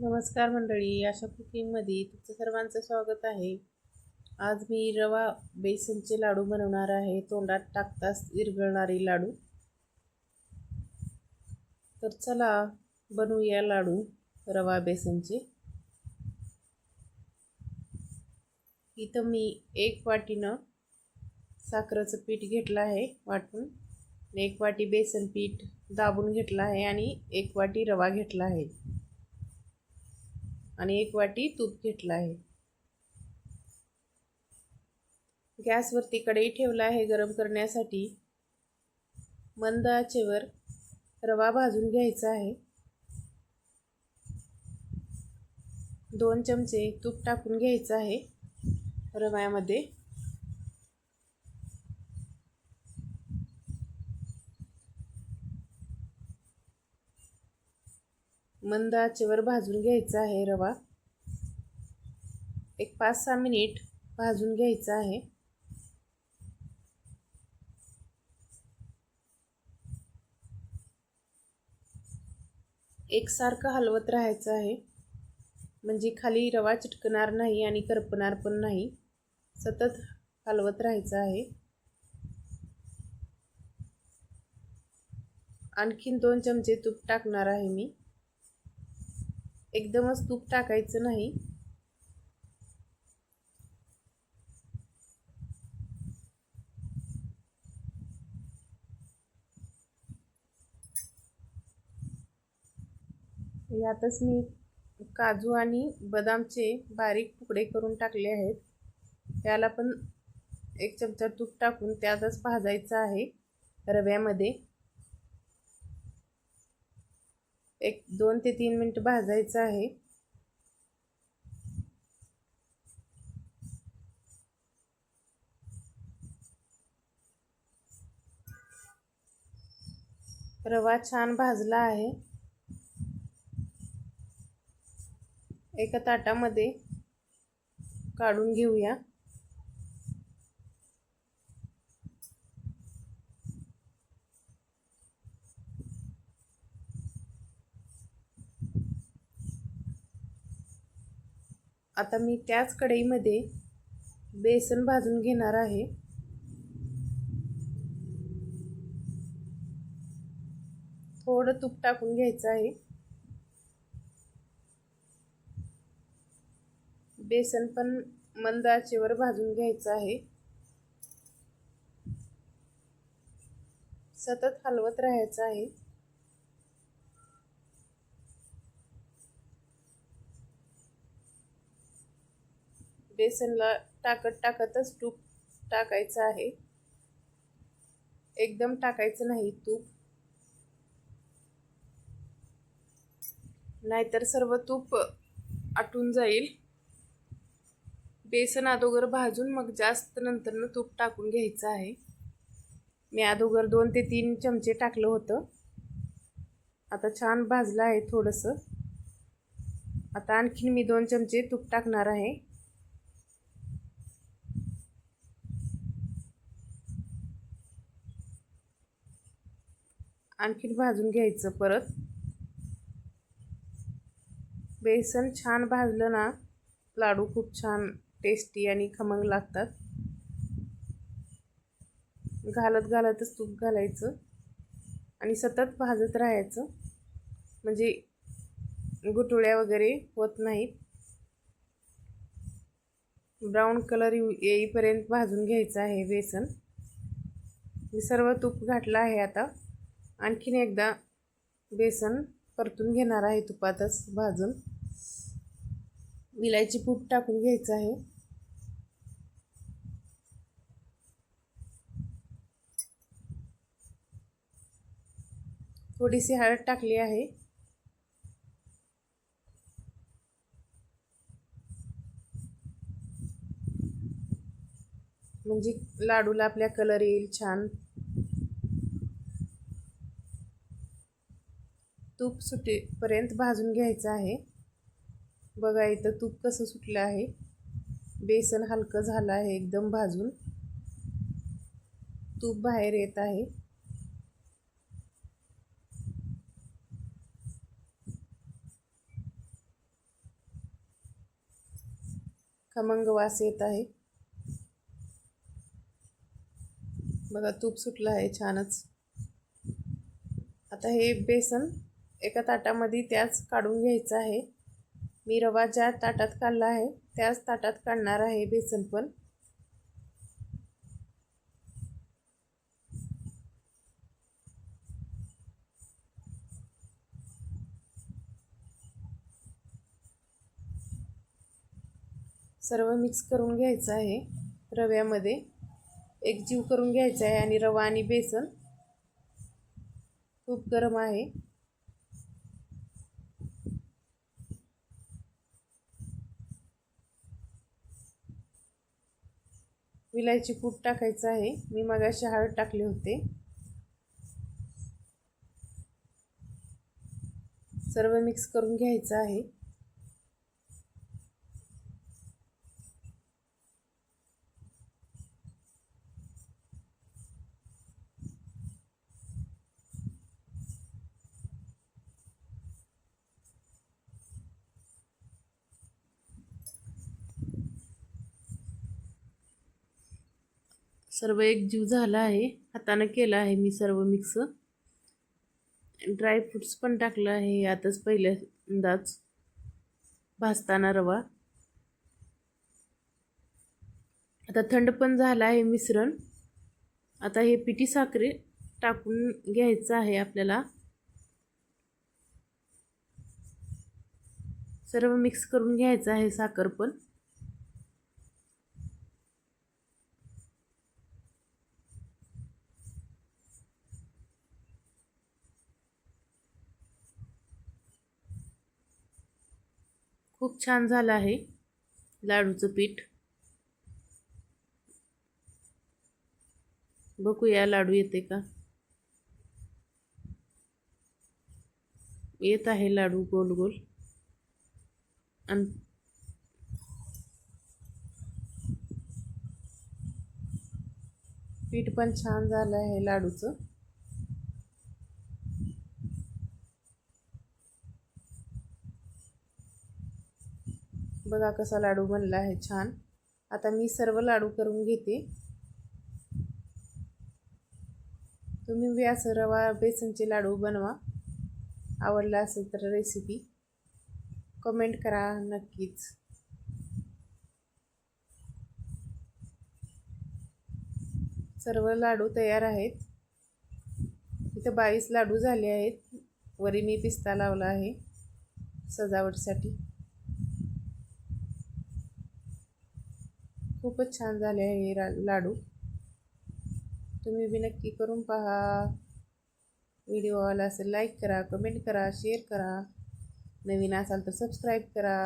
नमस्कार मंडळी आशा कुकिंगमध्ये तुमचं सर्वांचं स्वागत आहे. आज मी रवा बेसनचे लाडू बनवणार आहे. तोंडात टाकताच विरघळणारे लाडू. तर चला बनवूया लाडू रवा बेसनचे. इथं मी एक वाटीनं साखरेचं पीठ घेतलं आहे वाटून. एक वाटी बेसन पीठ दाबून घेतलं आहे आणि एक वाटी रवा घेतला आहे. आणि एक वाटी तूप घेतलं आहे. गॅसवरती कढई ठेवला आहे गरम करण्यासाठी. मंद आचेवर रवा भाजून घ्यायचा आहे. दोन चमचे तूप टाकून घ्यायचं आहे रव्यामध्ये. मंद आचेवर भाजून घ्यायचा आहे रवा. एक पाच सहा मिनिट भाजून घ्यायचा आहे. एकसारखं हलवत राहायचं आहे. म्हणजे खाली रवा चिटकणार नाही आणि करपणार पण नाही. सतत हलवत राहायचं आहे. आणखीन दोन चमचे तूप टाकणार आहे मी. एकदमच तूप टाकायचं नाही. यातच मी काजू आणि बदामचे बारीक तुकडे करून टाकले आहेत. त्याला पण एक चमचा तूप टाकून त्यातच भाजायचं आहे रव्यामध्ये. एक दोन ते तीन मिनटं भाजायचं आहे. रवा छान भाजला आहे. एका ताटामध्ये काढून घेऊया. आता मी त्याच कढईमध्ये बेसन भाजून घेणार आहे. थोडं तूप टाकून घ्यायचं आहे. बेसन पण मंद आचेवर भाजून घ्यायचं आहे. सतत हलवत राहायचं आहे. बेसनला टाकत टाकतच तूप टाकायचं आहे. एकदम टाकायचं नाही तूप. नाहीतर सर्व तूप आटून जाईल. बेसन अगोदर भाजून मग जास्त नंतरनं तूप टाकून घ्यायचं आहे. मी अगोदर दोन ते तीन चमचे टाकलं होतं. आता छान भाजलं आहे थोडंसं. आता आणखीन मी दोन चमचे तूप टाकणार आहे. आणखीन भाजून घ्यायचं परत. बेसन छान भाजलं ना लाडू खूप छान टेस्टी आणि खमंग लागतात. घालत घालतच तूप घालायचं आणि सतत भाजत राहायचं. म्हणजे गुटुळ्या वगैरे होत नाहीत. ब्राऊन कलर येईपर्यंत भाजून घ्यायचं आहे बेसन. मी सर्व तूप घातलं आहे आता. आणखीन एकदा बेसन परतून घेणार आहे तुपातच भाजून. विलायची पूप टाकून घ्यायचं आहे. थोडीशी हळद टाकली आहे. म्हणजे लाडूला आपल्या कलर येईल छान तूप सुटेपर्यंत भाजून घ्यायचं आहे. बघा इथं तूप कसं सुटलं आहे. बेसन हलकं झालं आहे एकदम भाजून. तूप बाहेर येत आहे. खमंग वास येत आहे. बघा तूप सुटलं आहे छानच. आता हे बेसन एका ताटामध्ये त्याच काढून घ्यायचं आहे. मी रवा ज्या ताटात काढला आहे त्याच ताटात काढणार आहे बेसन पण. सर्व मिक्स करून घ्यायचं आहे रव्यामध्ये. एक जीव करून घ्यायचा आहे आणि रवा आणि बेसन खूप गरम आहे. विलायची कूट टाकायचं आहे. मी मगाशी हळद टाकले होते. सर्व मिक्स करून घ्यायचं आहे. सर्व एक जीव झाला आहे. हातानं केलं आहे मी सर्व मिक्स ड्रायफ्रूट्स पण टाकलं आहे. आताच पहिल्यांदाच भाजताना रवा. आता थंड पण झालं आहे मिश्रण. आता हे पिठी साखरे टाकून घ्यायचं आहे आपल्याला. सर्व मिक्स करून घ्यायचं आहे साखर पण. खूप छान झालं आहे. लाडूचं पीठ. बघूया लाडू येते का? येत आहे लाडू गोल गोल. आणि पीठ पण छान झालं आहे लाडूचं. बघा कसा लाडू बनला आहे छान. आता मी सर्व लाडू करून घेते. तुम्ही व्यास रवा बेसनचे लाडू बनवा. आवडला असेल तर रेसिपी कमेंट करा नक्कीच. सर्व लाडू तयार आहेत. इथं बावीस लाडू झाले आहेत. वरी मी पिस्ता लावला आहे सजावटसाठी. खूपच छान झाले आहे हे लाडू. तुम्ही बी नक्की करून पहा. व्हिडिओ आला असेल लाईक करा कमेंट करा शेअर करा. नवीन असाल तर सबस्क्राईब करा.